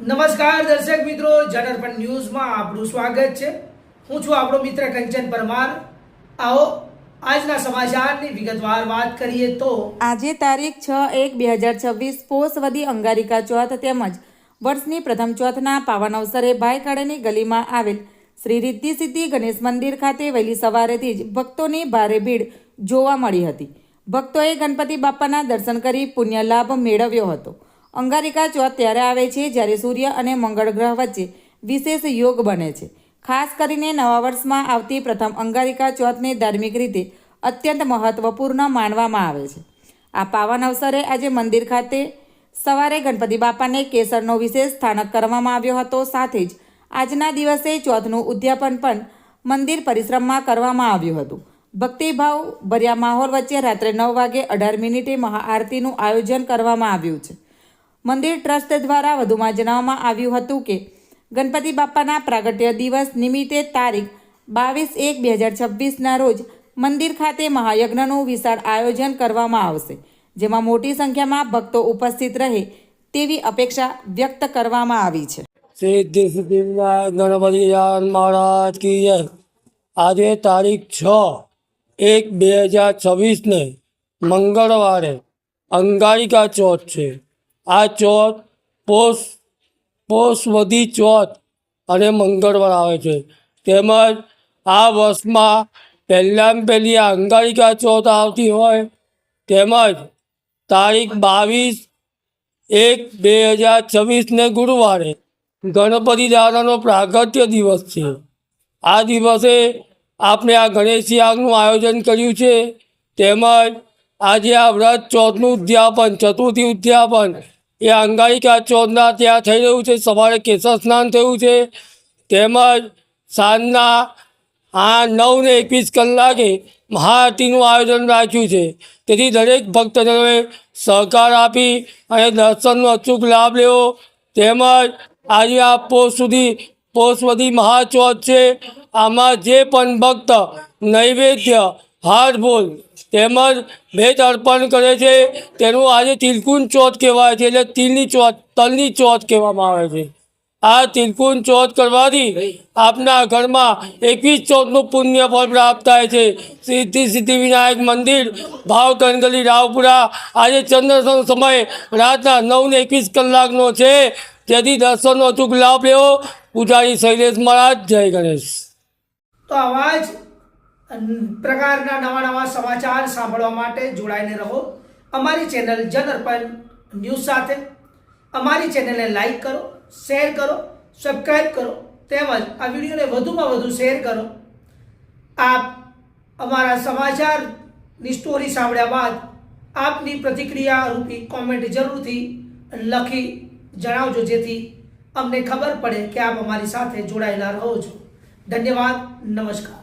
નમસ્કાર દર્શક મિત્રો, જનરપણ ન્યૂઝમાં આપનું સ્વાગત છે. હું છું આપણો મિત્ર કંચન પરમાર. આવો, આજના સમાચારની વિગતવાર વાત કરીએ તો આજે તારીખ છ એક બે હજાર છવ્વીસ પોષવદી અંગારિકા ચોથ તેમજ વર્ષની પ્રથમ ચોથના પાવન અવસરે ભાઈકાળાની ગલીમાં આવેલ શ્રી રિદ્ધિ સિદ્ધિ ગણેશ મંદિર ખાતે વહેલી સવારેથી જ ભક્તોની ભારે ભીડ જોવા મળી હતી. ભક્તોએ ગણપતિ બાપાના દર્શન કરી પુણ્ય લાભ મેળવ્યો હતો. અંગારિકા ચોથ ત્યારે આવે છે જ્યારે સૂર્ય અને મંગળ ગ્રહ વચ્ચે વિશેષ યોગ બને છે. ખાસ કરીને નવા વર્ષમાં આવતી પ્રથમ અંગારિકા ચોથને ધાર્મિક રીતે અત્યંત મહત્વપૂર્ણ માનવામાં આવે છે. આ પાવન અવસરે આજે મંદિર ખાતે સવારે ગણપતિ બાપાને કેસરનો વિશેષ સ્થાનક કરવામાં આવ્યો હતો. સાથે જ આજના દિવસે ચોથનું ઉદ્યાપન પણ મંદિર પરિશ્રમમાં કરવામાં આવ્યું હતું. ભક્તિભાવ ભર્યા માહોલ વચ્ચે રાત્રે નવ વાગે અઢાર મિનિટે મહાઆરતીનું આયોજન કરવામાં આવ્યું છે. મંદિર ટ્રસ્ટ દ્વારા વધુમાં જણાવવામાં આવ્યું હતું કે ગણપતિ બાપાના પ્રાગટ્ય દિવસ નિમિત્તે તારીખ બાવીસ એક બે હજાર છવ્વીસના રોજ મંદિર ખાતે મહાયજ્ઞનું વિશાળ આયોજન કરવામાં આવશે, જેમાં મોટી સંખ્યામાં ભક્તો ઉપસ્થિત રહે તેવી અપેક્ષા વ્યક્ત કરવામાં આવી છે. ગણપતિ મહારાજ કી આજે તારીખ છ એક બે હજાર છવ્વીસને મંગળવારે અંગારિકા ચોથ છે. આ ચોથ પોષ પોષ વધી ચોથ અને મંગળવાર આવે છે. તેમજ આ વર્ષમાં પહેલાં પહેલી અંગારિકા ચોથ આવતી હોય. તેમજ તારીખ બાવીસ એક બે હજાર છવ્વીસને ગુરુવારે ગણપતિ દાદાનો પ્રાગટ્ય દિવસ છે. આ દિવસે આપણે આ ગણેશ યાગનું આયોજન કર્યું છે. તેમજ આજે આ વ્રત ચોથનું ઉદ્યાપન, ચતુર્થી ઉદ્યાપન એ અંગારિકા ચોથના ત્યાં થઈ રહ્યું છે, સવારે કેસર સ્નાન થયું છે. તેમજ સાંજના આ નવ ને એકવીસ કલાકે મહાઆરતીનું આયોજન રાખ્યું છે. તેથી દરેક ભક્તજનોએ સહકાર આપી અને દર્શનનો અચૂક લાભ લેવો. તેમજ આજે આ પોષ સુધી પોષ સુધી મહાચોથ છે. આમાં જે પણ ભક્ત નૈવેદ્ય હાથ બોલ. તેમજ ભેટ અર્પણ કરે છે. તેનું આજે તિલકુન ચોથ કહેવાય છે. એટલે તિલની ચોથ, તલની ચોથ કહેવામાં આવે છે. આ તિલકુન ચોથ કરવાથી આપના ઘરમાં એકવીસ ચોથનું પુણ્ય ફળ પ્રાપ્ત થાય છે. સિદ્ધિ સિદ્ધિ વિનાયક મંદિર, ભાવ કંગલી રાવપુરા, આજે ચંદ્રસન સમય રાતના નવને એકવીસ કલાકનો છે. તેથી દર્શનનો અચૂક લાભ લેવો. પૂજારી શૈલેષ મહારાજ, જય ગણેશ. તો આવા જ અન- પ્રકારના નવા નવા સમાચાર સાંભળવા માટે જોડાઈને રહો. અમારી ચેનલ જનઅર્પણ ન્યૂઝ સાથે. અમારી ચેનલને લાઈક કરો, શેર કરો સબસ્ક્રાઈબ કરો, તેમજ આ વિડીયોને વધુમાં વધુ શેર કરો. આપ અમારા સમાચારની સ્ટોરી સાંભળ્યા બાદ આપની પ્રતિક્રિયા રૂપી કોમેન્ટ જરૂરથી લખી જણાવજો, જેથી અમને ખબર પડે કે આપ અમારી સાથે જોડાયેલા રહો છો. ધન્યવાદ, નમસ્કાર.